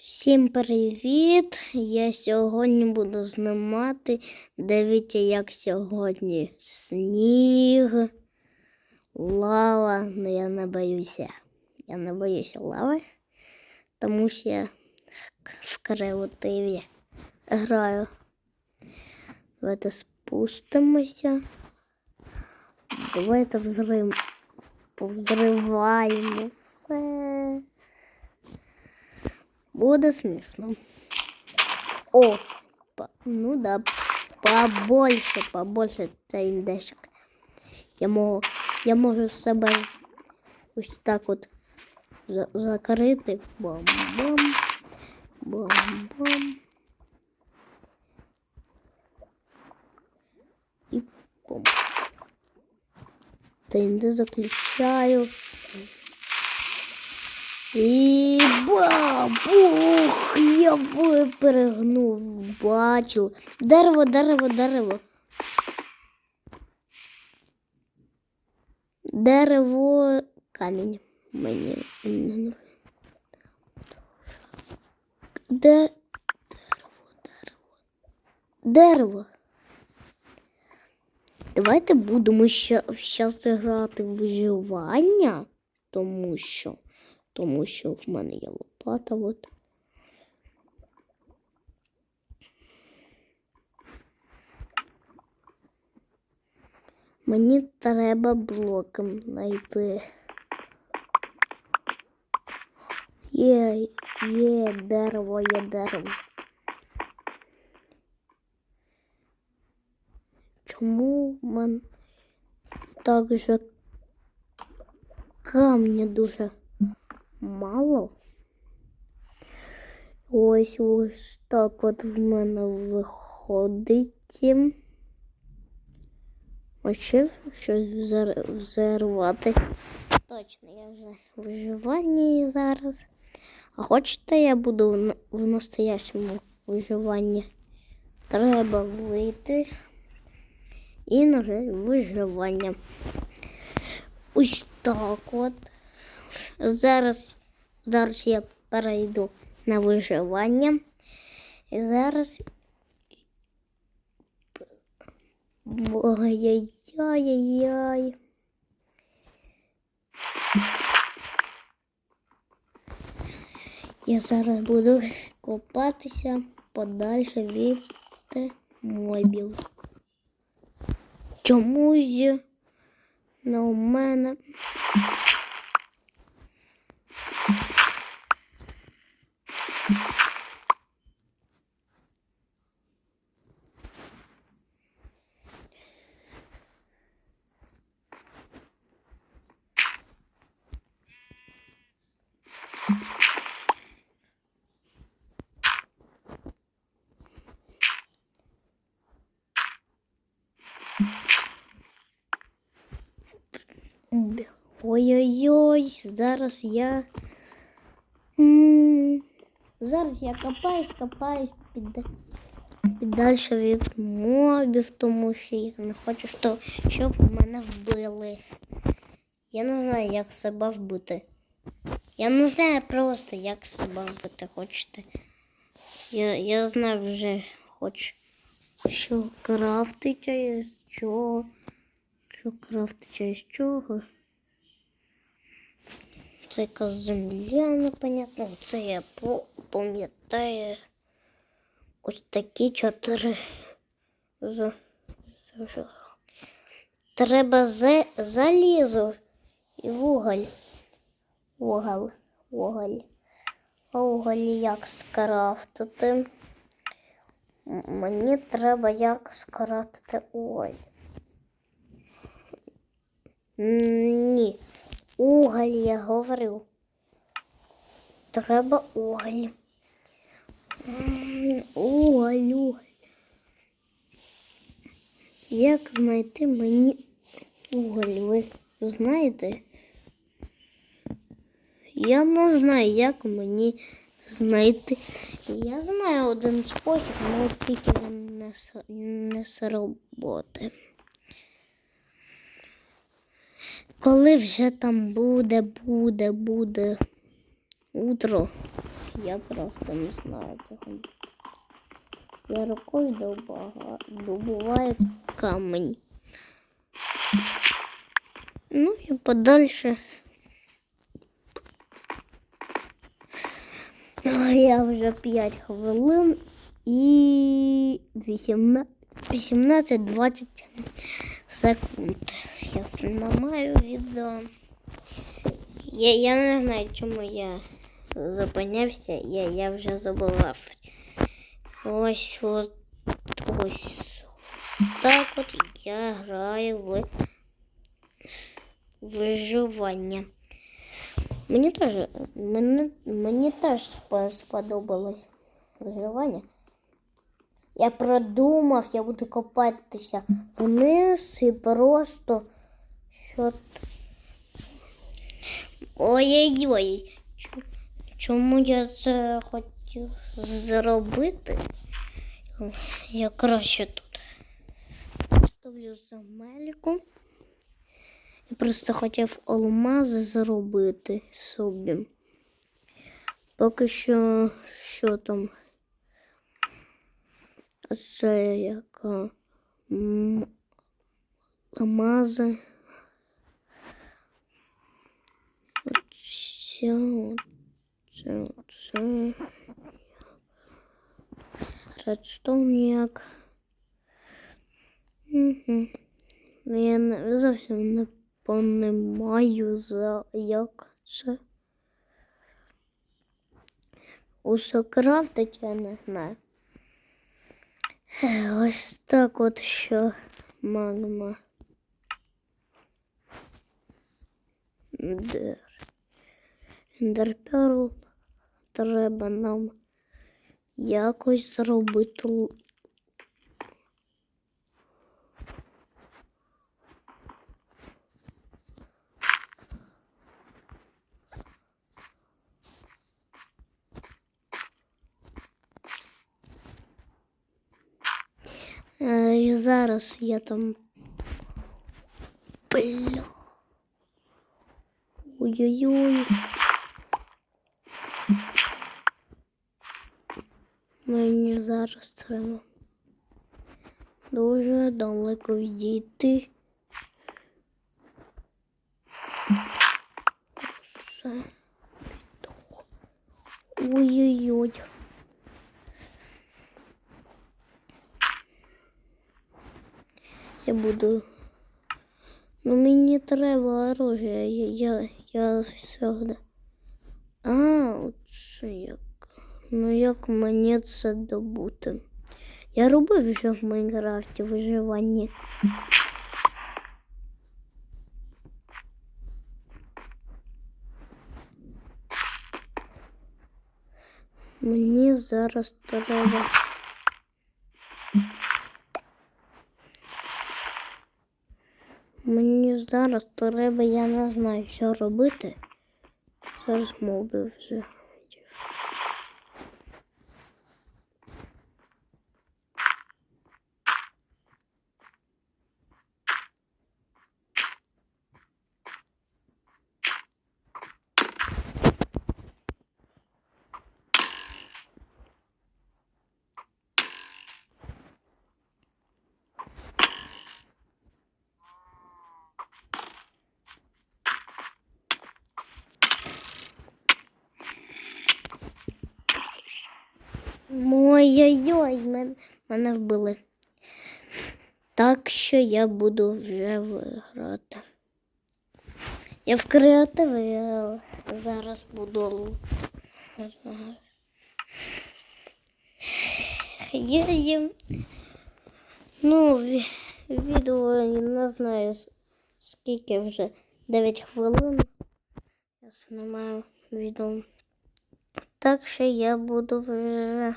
Всім привіт! Я сьогодні буду знімати. Дивіться, як сьогодні сніг, лава. Ну я не боюся. Я не боюся лави, тому що я в креативі граю. Давайте спустимося. Давайте взрим... повзриваємо все. Буде смішно. О, по- ну да, побольше, побольше цей індешик. Я можу, я можу себе ось так от за- закрити. Бам-бам. Бам-бам. І бом. Та інде заключаю. І бам! Ух, я виперегнув, бачу. Дерево, дерево, дерево. Дерево, камінь. Мені. Де... Дерево, дерево. Дерево. Давайте будемо зараз грати в виживання, тому що тому що в мене є лопата. От. Мені треба блоком знайти. Є, є дерево, є дерево. Чому в мене так же камня дуже Мало. Ось ось так от в мене виходить. Ось щось взорвати. Точно, я вже в виживанні зараз. А хочете, я буду в настоящому виживанні? Треба вийти і нажати виживання. Ось так от. Зараз, зараз я перейду на виживання. І зараз. Ой-яй-яй-яй. Я зараз буду копатися подальше від мобів. Чомусь не у мене. Ой-ой-ой, зараз я. Зараз я копаюсь, копаюсь під, піддальше від мобів, тому що я не хочу, що, щоб мене вбили. Я не знаю, як себе вбити. Я не знаю просто, як себе вбити хочете. Я, я знаю вже хоч що крафтить, а чого. Що крафтить, а із чого. Це якась земля, непонятно. Це я пам'ятаю. Ось такі чотири. З- Треба за... залізо і вуголь. Вуголь. Вуголь. А вуголь як скрафтити? Мені треба як скрафтити уголь. Ні. Уголь, я говорю. Треба уголь. Уголь, уголь. Як знайти мені уголь? Ви знаєте? Я не знаю, як мені знайти. Я знаю один спосіб, але тільки він не, не сработає. Коли вже там буде, буде, буде утро, Я просто не знаю цього. Я рукою добага... добуваю камінь. Ну і подальше. Я вже 5 хвилин і 18-20 секунд. Я знімаю відео. Я, я не знаю, чому я зупинявся, я, я вже забував. Ось от ось так от я граю в виживання. Мені теж, мені, мені теж спо- сподобалось виживання. Я продумав, я буду копатися вниз і просто що. Ой-ой-ой. Чому я це хотів зробити? Я краще тут ставлю земельку. Я просто хотів алмази зробити собі. Поки що, що там? Це яка М. Оце, оце, оце. Редстоун як. Угу. Я не, зовсім не понимаю, за як це. Усе крафтить я не знаю. Ось так от що магма. Ендер. Ендерперл треба нам якось зробити. І зараз я там. Бля. Ой-ой-ой. Мені зараз треба дуже далеко відійти. Все. Ой-ой-ой. Я буду. Ну мені треба оружие. Я, я, я всегда. А, оце як. Ну як мені це добути? Я робив вже в Майнкрафті виживання. Мені зараз треба. Мені зараз треба, я не знаю, що робити. Зараз моби вже. Ой-ой-ой, мен, мене вбили. Так що я буду вже виграти. Я в креативі е, зараз буду. Я їм. Ну, відео не знаю скільки вже 9 хвилин. Я знімаю відео. Так що я буду вже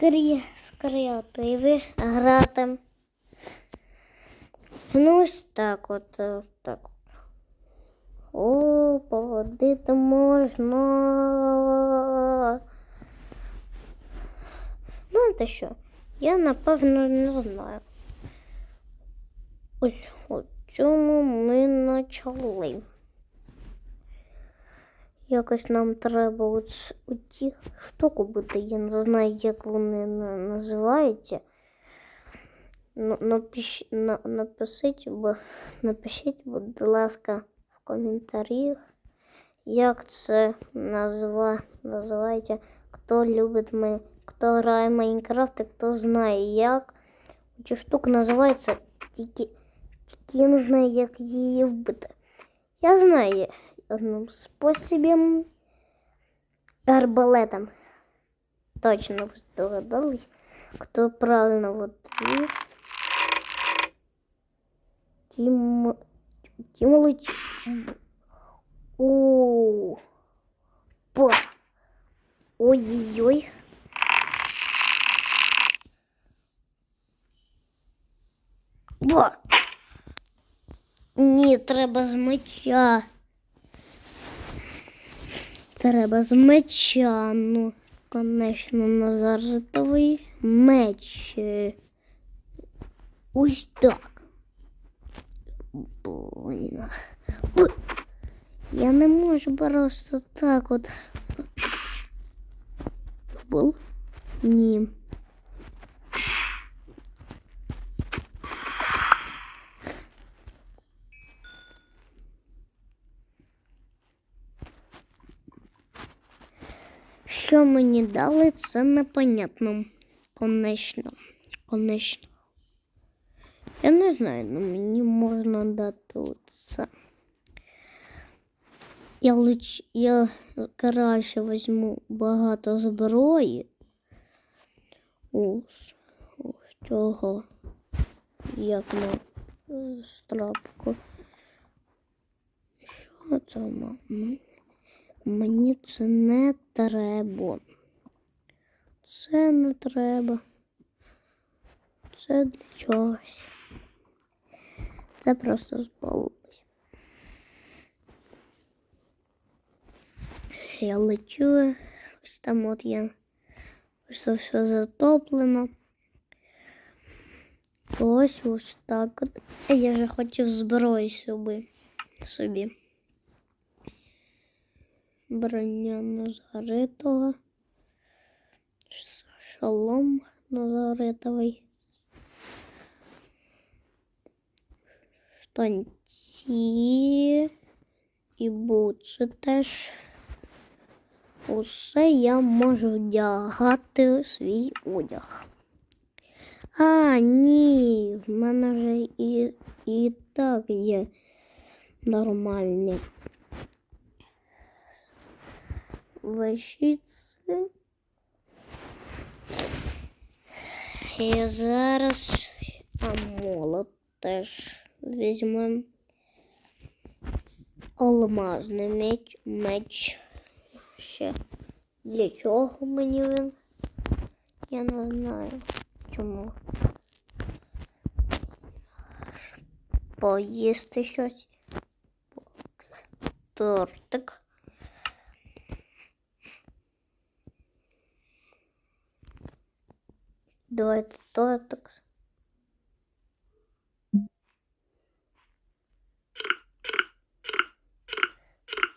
крі... в креативі грати. Ну, ось так от, ось так. О, поводити можна. Знаєте що? Я напевно не знаю. Ось у цьому ми почали. Якось нам треба от, ті штук купити. Я не знаю, як вони на- називаються. Ну, напиш, напишіть, бо, напишіть, будь ласка, в коментарях, як це назва, називається. Хто любить ми, хто грає Майнкрафт, і хто знає, як ця штука називається, тільки, тільки я не знаю, як її вбити. Я знаю одним способом арбалетом. Точно здогадались, хто правильно вот ответ. Тим... Тимолич... О, Па. Ой-ой-ой. Ба. Ні, треба з. Треба з меча. Ну, конечно, назаржитовий меч. Е, Ось так. Блін. Я не можу просто так от. Був? Ні. Що мені дали, це непонятно. Конечно. Конечно. Я не знаю, але мені можна дати це. Я лич... я краще візьму багато зброї. Ось, ось цього. Як на страпку. Що це мама? Мені це не треба. Це не треба. Це для чогось. Це просто збалилось. Я лечу, ось там от я ось все затоплено. Ось ось так от. Я же хотів зброю собі. собі. Броня Назаритова. Шалом Назаритовий. Штанці і бутси теж. Усе я можу вдягати у свій одяг. А, ні, в мене вже і, і так є нормальні вещиці. І зараз молот теж візьмемо. Алмазний меч, меч. Ще для чого мені він? Я не знаю чому. Поїсти щось. Тортик. Давайте тортик.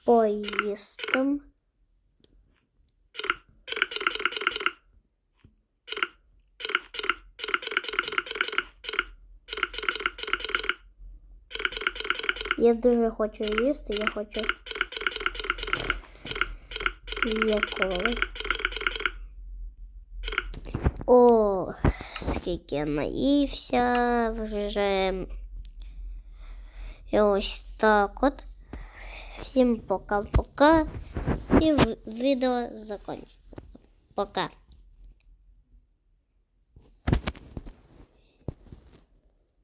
Поїстим. Я дуже хочу їсти, я хочу якого. О, скільки я наївся вже. І ось так от. Всім пока-пока. І відео закінчено. Пока.